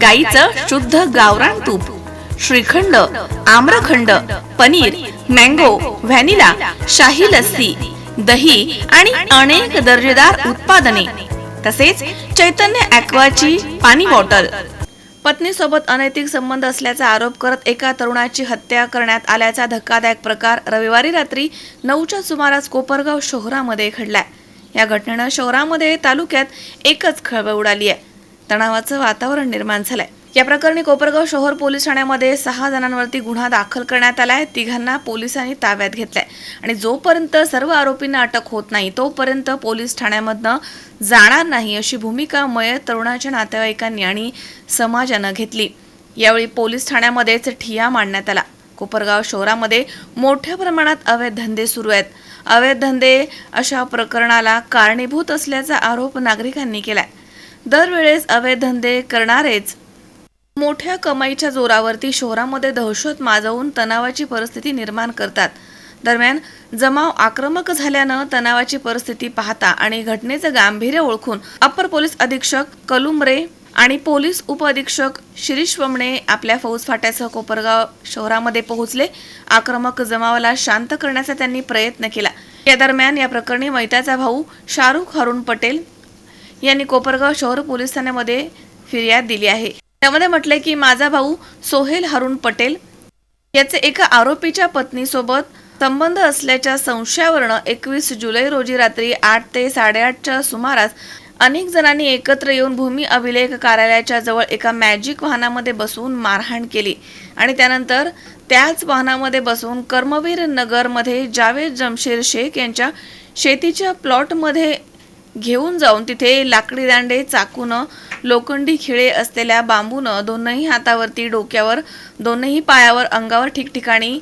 गाईचं शुद्ध गावरान तूप श्रीखंड आम्रखंड पनीर मँगो व्हॅनिला शाही लस्सी दही आणि अनेक दर्जेदार उत्पादने तसेच चैतन्य ॲक्वाची पाणी बॉटल. पत्नीसोबत अनैतिक संबंध असल्याचा आरोप करत एका तरुणाची हत्या करण्यात आल्याचा धक्कादायक प्रकार रविवारी रात्री नऊच्या सुमारास कोपरगाव शहरामध्ये घडलाय. या घटनेनं शहरामध्ये तालुक्यात एकच खळबळ उडाली आहे. तणावाचं वातावरण निर्माण झालंय. या प्रकरणी कोपरगाव शहर पोलीस ठाण्यामध्ये सहा जणांवरती गुन्हा दाखल करण्यात आलाय तिघांना पोलिसांनी ताब्यात घेतलाय. आणि जोपर्यंत सर्व आरोपींना अटक होत नाही तोपर्यंत पोलीस ठाण्यामधनं जाणार नाही अशी भूमिका मयत तरुणाच्या नातेवाईकांनी आणि समाजानं घेतली. यावेळी पोलीस ठाण्यामध्येच ठिया मांडण्यात आला. कोपरगाव शहरामध्ये मोठ्या प्रमाणात अवैध धंदे सुरू आहेत. अवैध धंदे अशा प्रकरणाला कारणीभूत असल्याचा आरोप नागरिकांनी केलाय. दरवेळेस अवैध धंदे करणारेच. मोठ्या कमाईच्या जोरावरती शहरामध्ये दहशत माजवून तणावाची परिस्थिती निर्माण करतात. दरम्यान जमाव आक्रमक झाल्यानं तणावाची परिस्थिती पाहता आणि घटनेचं गांभीर्य ओळखून अप्पर पोलीस अधीक्षक कलुमरे आणि पोलीस उपअधीक्षक शिरीष वमणे आपल्या फौज फाट्यासह कोपरगाव शहरामध्ये पोहोचले. आक्रमक जमावाला शांत करण्याचा त्यांनी प्रयत्न केला. या दरम्यान या प्रकरणी मैत्याचा भाऊ शाहरुख हरुण पटेल यांनी कोपरगाव शहर पोलीस ठाण्यामध्ये फिर्याद दिली आहे. त्यामध्ये म्हटलंय की माझा भाऊ सोहेल हरुण पटेल याचे एका आरोपीच्या पत्नीसोबत संबंध असल्याच्या संशयावरनं एकवीस जुलै रोजी रात्री आठ ते साडेआठच्या सुमारास अनेक जणांनी एकत्र येऊन भूमी अभिलेख कार्यालयाच्या जवळ एका मॅजिक वाहनामध्ये बसवून मारहाण केली आणि त्यानंतर त्याच वाहनामध्ये बसवून कर्मवीर नगरमध्ये जावेद जमशेर शेख यांच्या शेतीच्या प्लॉटमध्ये घेऊन जाऊन तिथे लाकडी दांडे चाकूनं लोखंडी खिळे असलेल्या बांबूनं दोनही हातावरती डोक्यावर दोनही पायावर अंगावर ठिकठिकाणी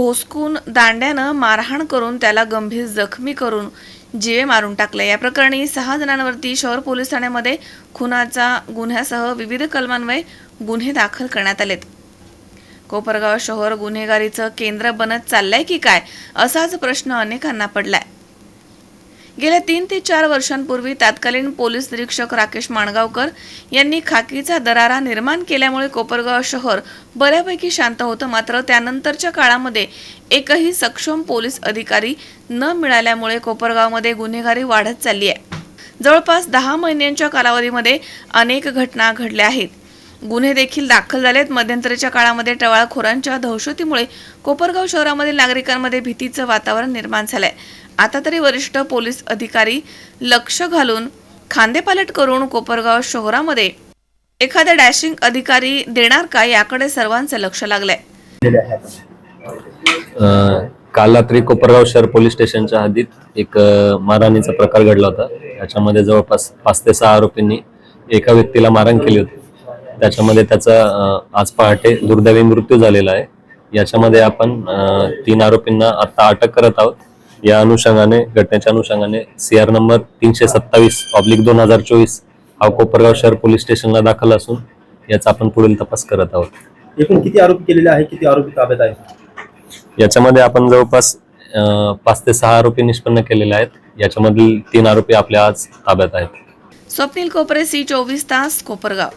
भोसकून दांड्यानं मारहाण करून त्याला गंभीर जखमी करून जीवे मारून टाकले. या प्रकरणी सहा जणांवरती शहर पोलीस ठाण्यामध्ये खुनाचा गुन्ह्यासह विविध कलमान्वये गुन्हे दाखल करण्यात आलेत. कोपरगाव शहर गुन्हेगारीचं केंद्र बनत चाललंय की काय? असाच प्रश्न अनेकांना पडलाय. गेल्या तीन ते चार वर्षांपूर्वी तत्कालीन पोलीस निरीक्षक राकेश माणगावकर यांनी खाकीचा दरारा निर्माण केल्यामुळे कोपरगाव शहर बऱ्यापैकी शांत होतं. मात्र त्यानंतरच्या काळामध्ये एकही सक्षम पोलीस अधिकारी न मिळाल्यामुळे कोपरगावमध्ये गुन्हेगारी वाढत चालली आहे. जवळपास दहा महिन्यांच्या कालावधीमध्ये अनेक घटना घडल्या आहेत. गुन्हे देखील दाखल झालेत. मध्यंतरीच्या काळामध्ये टवाळखोरांच्या दहशतीमुळे कोपरगाव शहरामधील नागरिकांमध्ये भीतीचं वातावरण निर्माण झालंय. आता तरी वरिष्ठ पोलीस अधिकारी लक्ष घालून खांदेपालट करून कोपरगाव शहरामध्ये एखादा डॅशिंग अधिकारी देणार का याकडे सर्वांचं लक्ष लागलंय. काल रात्री कोपरगाव शहर पोलीस स्टेशनच्या हद्दीत एक मारहाणीचा प्रकार घडला होता. याच्यामध्ये जवळपास पाच ते सहा आरोपींनी एका व्यक्तीला मारहाण केली होती. त्याच्यामध्ये त्याचा आज पहाटे दुर्दैवी मृत्यू झालेला आहे. याच्यामध्ये आपण तीन आरोपींना आता अटक करत आहोत. या अनुषंगाने घटनेच्या अनुषंगाने सी आर नंबर तीनशे सत्तावीस ऑब्लिक दोन हजार चोवीस हा कोपरगाव शहर पोलीस स्टेशनला दाखल असून याचा आपण पुढील तपास करत आहोत. एकूण किती आरोपी केलेले आहे किती आरोपी ताब्यात आहे याच्यामध्ये आपण जवळपास पाच ते सहा आरोपी निष्पन्न केलेले आहेत. याच्यामधील तीन आरोपी आपल्या आज ताब्यात आहेत. स्वप्नील कोपरे सी चोवीस तास कोपरगाव.